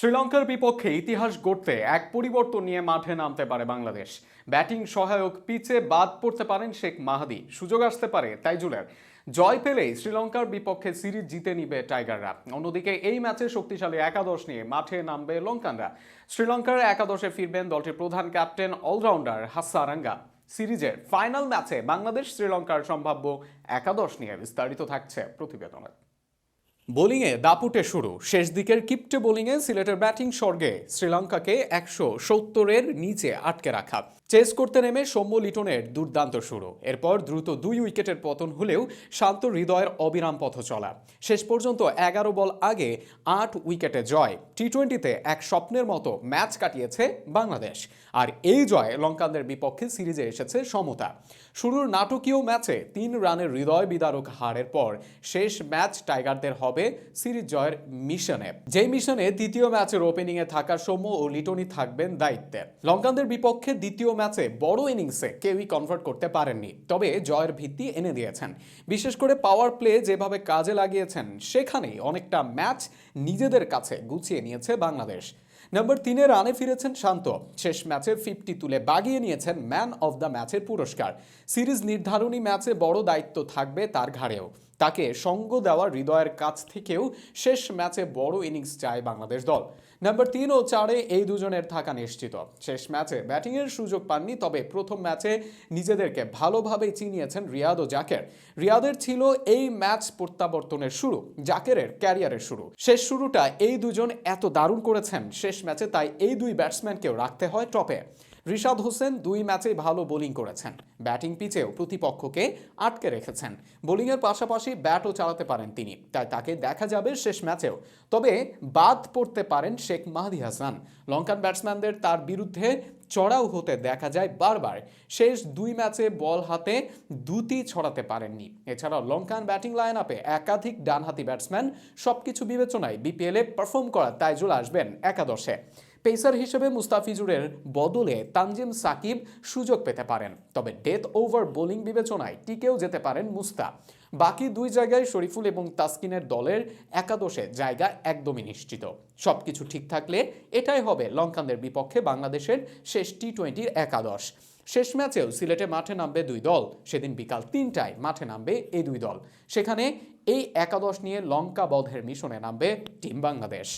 শ্রীলঙ্কার বিপক্ষে ইতিহাস গড়তে এক পরিবর্তন নিয়ে মাঠে নামতে পারে বাংলাদেশ। ব্যাটিং সহায়ক পিচে বাদ পড়তে পারেন শেখ মাহাদি। সুযোগ আসতে পারে তাইজুলের। জয় পেলেই শ্রীলঙ্কার বিপক্ষে সিরিজ জিতে নিবে টাইগাররা। অন্যদিকে এই ম্যাচে শক্তিশালী একাদশ নিয়ে মাঠে নামবে লঙ্কানরা। শ্রীলঙ্কার একাদশে ফিরবেন দলটির প্রধান ক্যাপ্টেন অলরাউন্ডার হাসারাঙ্গা। সিরিজের ফাইনাল ম্যাচে বাংলাদেশ শ্রীলঙ্কার সম্ভাব্য একাদশ নিয়ে বিস্তারিত থাকছে প্রতিবেদনে। বোলিংয়ে দাপুটে শুরু। শেষ দিকের কিপ্টে বোলিংয়ে সিলেটের ব্যাটিং স্বর্গে শ্রীলঙ্কাকে একশো সত্তরের নিচে আটকে রাখা। চেস করতে নেমে সৌম্য লিটনের দুর্দান্ত শুরু। এরপর দ্রুত দুই উইকেটের পতন হলেও শান্ত হৃদয়ের অবিরাম পথ চলা। শেষ পর্যন্ত এগারো বল আগে আট উইকেটে জয়। টি টোয়েন্টিতে এক স্বপ্নের মতো ম্যাচ কাটিয়েছে বাংলাদেশ। আর এই জয় লঙ্কানদের বিপক্ষে সিরিজে এসেছে সমতা। শুরুর নাটকীয় ম্যাচে তিন রানের হৃদয় বিদারক হারের পর শেষ ম্যাচ টাইগারদের হবে সিরিজ জয়ের মিশনে। যেই মিশনে দ্বিতীয় ম্যাচের ওপেনিংয়ে থাকা সৌম্য ও লিটনি থাকবেন দায়িত্বে। লঙ্কানদের বিপক্ষে দ্বিতীয় ম্যাচে বড় ইনিংসে কেউই কনভার্ট করতে পারেননি, তবে জয়ের ভিত্তি এনে দিয়েছেন। বিশেষ করে পাওয়ার প্লে যেভাবে কাজে লাগিয়েছেন, সেখানেই অনেকটা ম্যাচ নিজেদের কাছে গুছিয়ে নিয়েছে বাংলাদেশ। নম্বর তিনে রানে ফিরেছেন শান্ত। শেষ ম্যাচে ফিফটি তুলে বাগিয়ে নিয়েছেন ম্যান অফ দ্য ম্যাচের পুরস্কার। সিরিজ নির্ধারণী ম্যাচে বড় দায়িত্ব থাকবে তার ঘাড়েও। তাকে সঙ্গ দেওয়া হৃদয়ের কাছ থেকেও শেষ ম্যাচে বড় ইনিংস চায় বাংলাদেশ দল। নম্বর তিন ও চারে এই দুজনের থাকা নিশ্চিত। শেষ ম্যাচে ব্যাটিংয়ের সুযোগ পাননি, তবে প্রথম ম্যাচে নিজেদেরকে ভালোভাবেই চিনিয়েছেন রিয়াদ ও জাকের। রিয়াদের ছিল এই ম্যাচ প্রত্যাবর্তনের শুরু, জাকেরের ক্যারিয়ারের শুরু। শেষ শুরুটা এই দুজন এত দারুণ করেছেন শেষ ম্যাচে তাই এই দুই ব্যাটসম্যানকেও রাখতে হয় টপে রিশাদ হোসেন দুই ম্যাচেই ভালো বোলিং করেছেন। ব্যাটিং পিচেও প্রতিপক্ষকে আটকে রেখেছেন। বোলিংয়ের পাশাপাশি ব্যাটও চালাতে পারেন তিনি, তাই তাকে দেখা যাবে শেষ ম্যাচেও। তবে বাদ পড়তে পারেন শেখ মাহদি হাসান। লঙ্কান ব্যাটসম্যানদের তার বিরুদ্ধে চড়াও হতে দেখা যায় বারবার। শেষ দুই ম্যাচে বল হাতে দুটি ছড়াতে পারেননি। এছাড়াও লঙ্কান ব্যাটিং লাইন আপে একাধিক ডানহাতি ব্যাটসম্যান সবকিছু বিবেচনায় বিপিএলে পারফর্ম করা তাইজুল আসবেন একাদশে। পেসার হিসেবে মুস্তাফিজুরের বদলে তানজিম সাকিব সুযোগ পেতে পারেন। তবে ডেথ ওভার বোলিং বিবেচনায় টিকেও যেতে পারেন মুস্তা। বাকি দুই জায়গায় শরীফুল এবং তাসকিনের দলের একাদশে জায়গা একদমই নিশ্চিত। সবকিছু ঠিক থাকলে এটাই হবে লঙ্কানদের বিপক্ষে বাংলাদেশের শেষ টি টোয়েন্টির একাদশ। শেষ ম্যাচেও সিলেটে মাঠে নামবে দুই দল, সেদিন বিকাল তিনটায় মাঠে নামবে এই দুই দল। সেখানে এই একাদশ নিয়ে লঙ্কা বধের মিশনে নামবে টিম বাংলাদেশ।